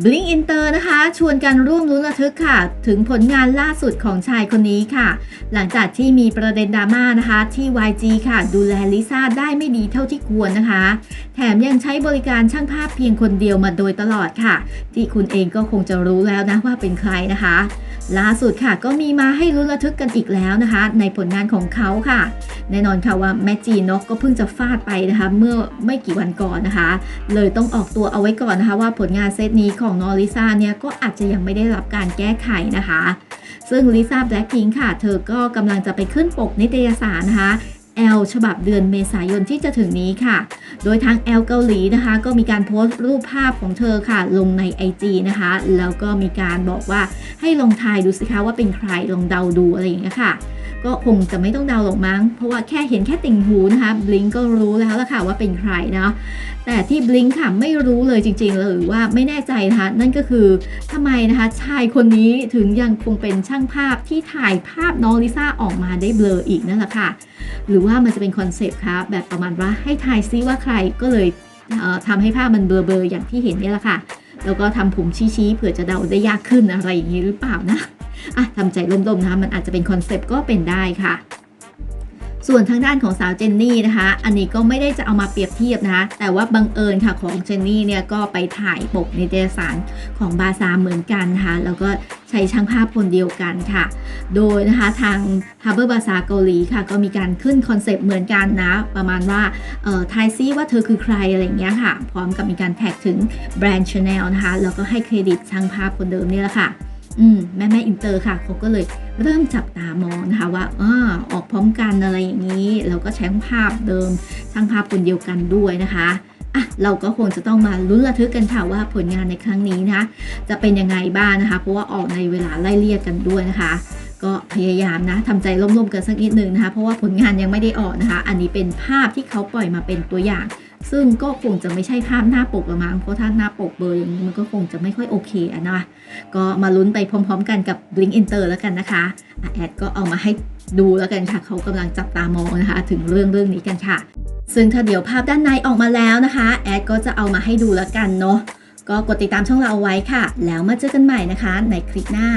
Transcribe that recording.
Blink Inter นะคะ ชวนกันร่วมลุ้นระทึกค่ะ ถึงผลงานล่าสุดของชายคนนี้ค่ะ หลังจากที่มีประเด็นดราม่านะคะ ที่ YG ค่ะ ดูแลลิซ่าได้ไม่ดีเท่าที่ควรนะคะ แถมยังใช้บริการช่างภาพเพียงคนเดียวมาโดยตลอดค่ะ ที่คุณเองก็คงจะรู้แล้วนะว่าเป็นใครนะคะ ล่าสุดค่ะก็มีมาให้ลุ้นระทึกกันอีกแล้วนะคะ ในผลงานของเขาค่ะแน่นอนค่ะว่าแมจีนกก็เพิ่งจะฟาดไปนะคะ เมื่อไม่กี่วันก่อนนะคะ เลยต้องออกตัวเอาไว้ก่อนนะคะว่าผลงานเซตนี้ของนอริซาเนี่ยก็อาจจะยังไม่ได้รับการแก้ไขนะคะ ซึ่งลิซ่าแบล็ k พิงค่ะ เธอก็กำลังจะไปขึ้นปกนิตยสารนะคะ L ฉบับเดือนเมษายนที่จะถึงนี้ค่ะ โดยทาง L เกาหลีนะคะ ก็มีการโพสต์รูปภาพของเธอค่ะ ลงใน IG นะคะ แล้วก็มีการบอกว่าให้ลองทายดูสิคะว่าเป็นใครลองเดาดูอะไรอย่างเงี้ยค่ะ ก็คงจะไม่ต้องเดาหรอกมั้ง เพราะว่าแค่เห็นแค่ติ่งหูนะคะบลิงก็รู้แล้วล่ะค่ะว่าเป็นใครเนาะแต่ที่บลิงค่ะไม่รู้เลยจริงๆเลยว่าไม่แน่ใจนะคะนั่นก็คือทำไมนะคะชายคนนี้ถึงยังคงเป็นช่างภาพที่ถ่ายภาพน้องลิซ่าออกมาได้เบลออีกนั่นแหละค่ะ หรือว่ามันจะเป็นคอนเซปต์คะแบบประมาณว่าให้ทายซิว่าใครก็เลยเอ่อทำให้ภาพมันเบลอๆอย่างที่เห็นนี่แหละค่ะ แล้วก็ทำผมชี้ๆเผื่อจะเดาได้ยากขึ้นอะไรอย่างนี้หรือเปล่านะ อะทำใจร่มๆนะคะมันอาจจะเป็นคอนเซปต์ก็เป็นได้ค่ะส่วนทางด้านของสาวเจนนี่นะคะ อันนี้ก็ไม่ได้จะเอามาเปรียบเทียบนะคะ แต่ว่าบังเอิญค่ะของเจนนี่เนี่ยก็ไปถ่ายปกในเดสารของบาซาเหมือนกันนะคะแล้วก็ใช้ช่างภาพคนเดียวกันค่ะ โดยนะคะทาง Harbor Bazaar เกาหลีค่ะ ก็มีการขึ้นคอนเซปต์เหมือนกันนะ ประมาณว่าเอ่อทายซิว่าเธอคือใครอะไรเงี้ยค่ะ พร้อมกับมีการแท็กถึงแบรนด์ Chanel นะคะ แล้วก็ให้เครดิตช่างภาพคนเดิมนี่แหละค่ะ อืมแม่แม่อินเตอร์ค่ะเขาก็เลยเริ่มจับตามองนะคะว่าอออกพร้อมกันอะไรอย่างนี้แล้วก็ใช้ภาพเดิมช่างภาพคนเดียวกันด้วยนะคะอะเราก็คงจะต้องมาลุ้นระทึกกันค่ะว่าผลงานในครั้งนี้นะจะเป็นยังไงบ้างนะคะ เพราะว่าออกในเวลาไล่เลี่ยกันด้วยนะคะ ก็พยายามนะทำใจร่มๆกันสักนิดนึงนะคะ เพราะว่าผลงานยังไม่ได้ออกนะคะ อันนี้เป็นภาพที่เขาปล่อยมาเป็นตัวอย่าง ซึ่งก็คงจะไม่ใช่ภาพหน้าปกละมั้งเพราะถ้าหน้าปกเบอร์อย่างนี้มันก็คงจะไม่ค่อยโอเคอะนะก็มาลุ้นไปพร้อมๆ กันกับ Blink Enter แล้วกันนะคะอะแอดก็เอามาให้ดูแล้วกันค่ะ เขากำลังจับตามองนะคะ ถึงเรื่องเรื่องนี้กันค่ะ ซึ่งถ้าเดี๋ยวภาพด้านในออกมาแล้วนะคะ แอดก็จะเอามาให้ดูแล้วกันเนาะก็กดติดตามช่องเราเอาไว้ค่ะ แล้วมาเจอกันใหม่นะคะ ในคลิปหน้า